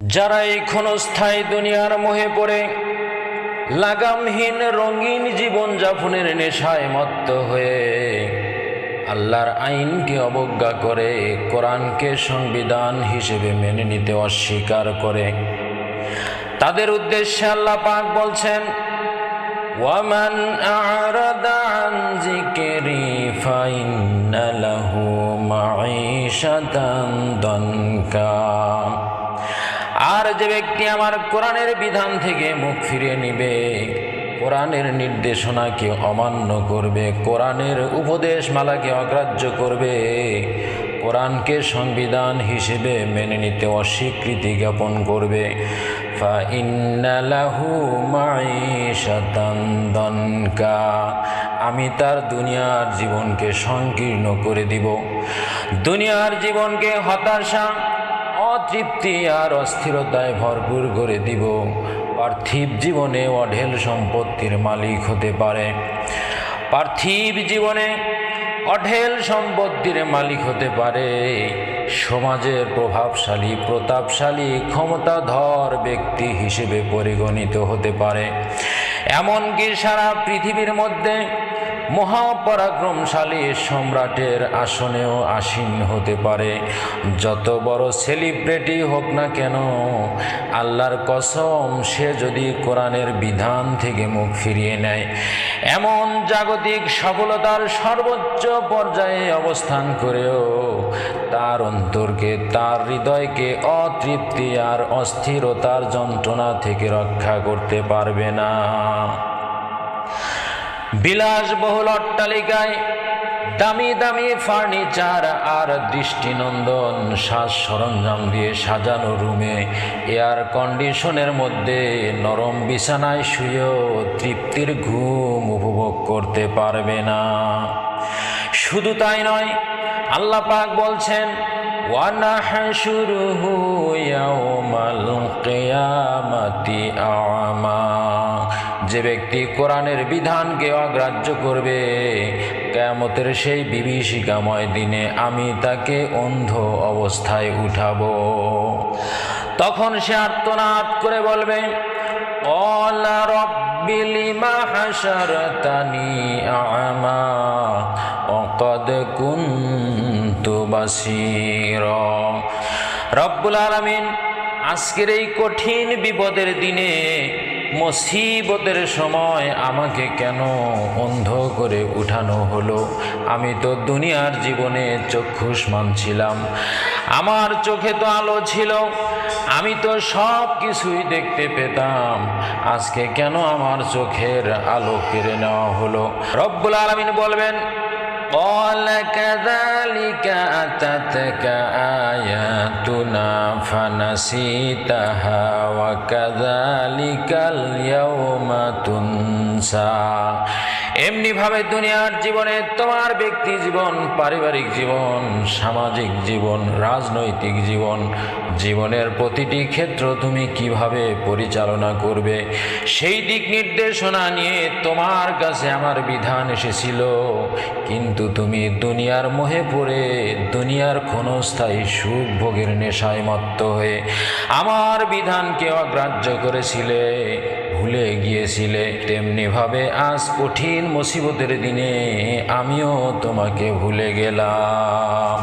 যারা এই ক্ষণস্থায়ী দুনিয়ার মোহে পড়ে, লাগামহীন রঙিন জীবন যাপনের নেশায় মত্ত হয়ে আল্লাহর আইনকে অবজ্ঞা করে, কোরআনকে সংবিধান হিসেবে মেনে নিতে অস্বীকার করে। তাদের উদ্দেশ্যে আল্লাহ পাক বলছেন, ওয়ামান আ'রাদা আন যিকরি ফাইন্না লাহু মাঈশাতান দনকা। আর যে ব্যক্তি আমার কোরআনের বিধান থেকে মুখ ফিরিয়ে নিবে, কোরআনের নির্দেশনাকে অমান্য করবে, কোরআনের উপদেশ মালাকে অগ্রাহ্য করবে, কোরআনকে সংবিধান হিসেবে মেনে নিতে অস্বীকৃতি জ্ঞাপন করবে। আমি তার দুনিয়ার জীবনকে সংকীর্ণ করে দিব। দুনিয়ার জীবনকে হতাশা অতৃপ্তি আর অস্থিরতায় ভরপুর করে দিব। পার্থিব জীবনে অঢেল সম্পত্তির মালিক হতে পারে। পার্থিব জীবনে অঢেল সম্পত্তির মালিক হতে পারে। সমাজের প্রভাবশালী, প্রতাপশালী, ক্ষমতাধর ব্যক্তি হিসেবে পরিগণিত হতে পারে। এমনকি সারা পৃথিবীর মধ্যে মহাপরাক্রমশালী সম্রাটের আসনেও আসীন হতে পারে। যত বড় সেলিব্রিটি হোক না কেন, আল্লাহর কসম, সে যদি কোরআনের বিধান থেকে মুখ ফিরিয়ে নেয়, এমন জাগতিক সফলতার সর্বোচ্চ পর্যায়ে অবস্থান করেও তার অন্তরকে, তার হৃদয়কে অতৃপ্তি আর অস্থিরতার যন্ত্রণা থেকে রক্ষা করতে পারবে না। বিলাসবহুল অট্টালিকায় দামি দামি ফার্নিচার আর দৃষ্টিনন্দন সাজ সরঞ্জাম দিয়ে সাজানো রুমে এয়ার কন্ডিশনের মধ্যে নরম বিছানায় শুয়েও তৃপ্তির ঘুম উপভোগ করতে পারবে না। শুধু তাই নয়, আল্লাহ পাক বলছেন, ওয়ানাহশুরুহু ইয়াউমাল কিয়ামাতি আ'মা যে ব্যক্তি কোরআনের বিধানকে অগ্রাহ্য করবে কেমতের সেই বিভীষিকাময় দিনে আমি তাকে অন্ধ অবস্থায় উঠাব। তখন সে আত্মনাদ করে বলবে অকদ রব্বুল আজকের এই কঠিন বিপদের দিনে মুসিবতের সময় আমাকে কেন অন্ধ করে উঠানো হলো? আমি তো দুনিয়ার জীবনে চক্ষুষ মানছিলাম আমার চোখে তো আলো ছিল। আমি তো সব কিছুই দেখতে পেতাম। আজকে কেন আমার চোখের আলো কেড়ে নেওয়া হলো? রব্বুল আলমিন বলবেন قال كذلك أتتك آياتنا فنسيتها وكذلك اليوم تنسى. এমনি ভাবে দুনিয়ার জীবনে তোমার ব্যক্তি জীবন, পারিবারিক জীবন, সামাজিক জীবন, রাজনৈতিক জীবন, জীবনের প্রতিটি ক্ষেত্র তুমি কীভাবে পরিচালনা করবে, সেই দিক নির্দেশনা নিয়ে তোমার কাছে আমার বিধান এসেছিল। কিন্তু তুমি দুনিয়ার মোহে পড়ে, দুনিয়ার ক্ষণস্থায়ী সুখ ভোগের নেশায় মত্ত হয়ে আমার বিধানকে অগ্রাহ্য করেছিলে। ভুলে গিয়েছিলে তেমনিভাবে আজ কঠিন মুসিবতের দিনে আমিও তোমাকে ভুলে গেলাম।